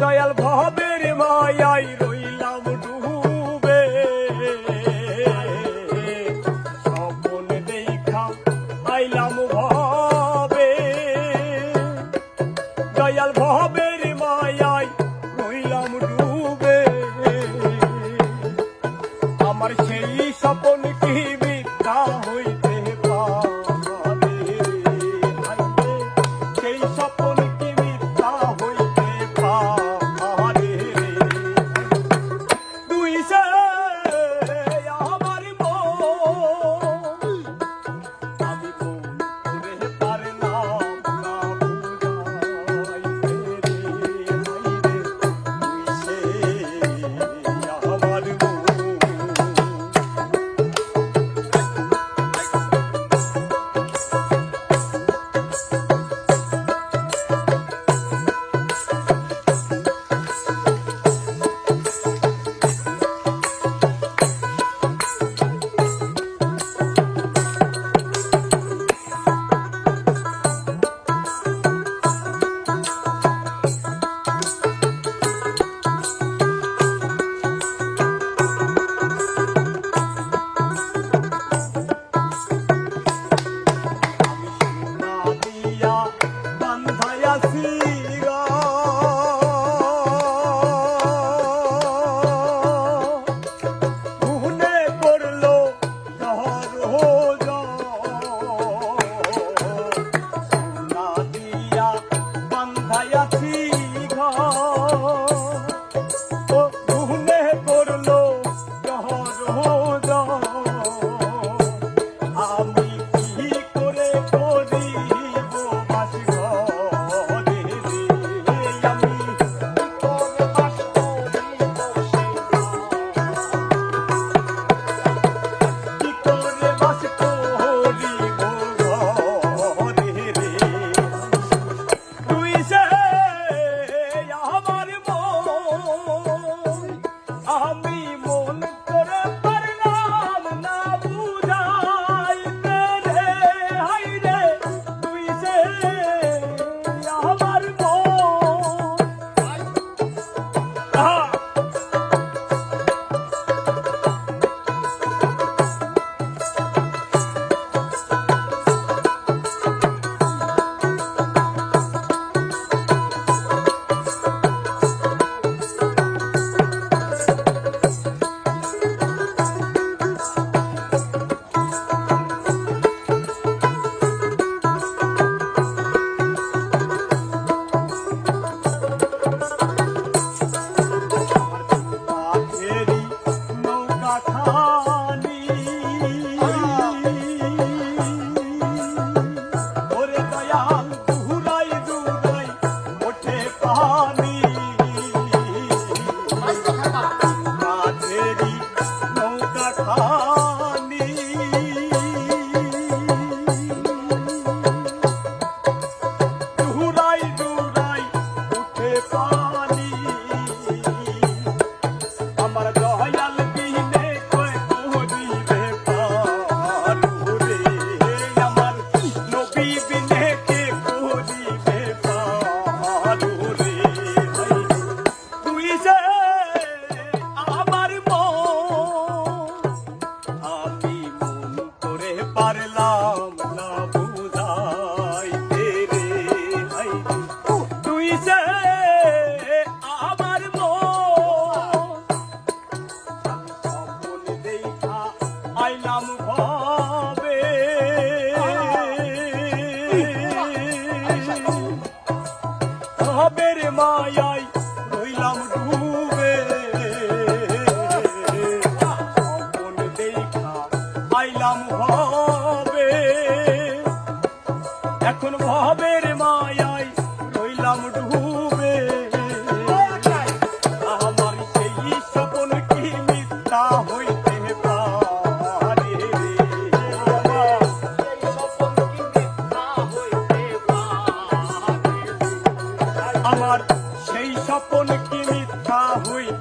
দয়াল ভবের মায়াই হইছে আমার মন। দেখা আইলাম ভাবে ভাবের মায়াই রইলাম ডুবে? মন দেখা আইলাম ভাবে 会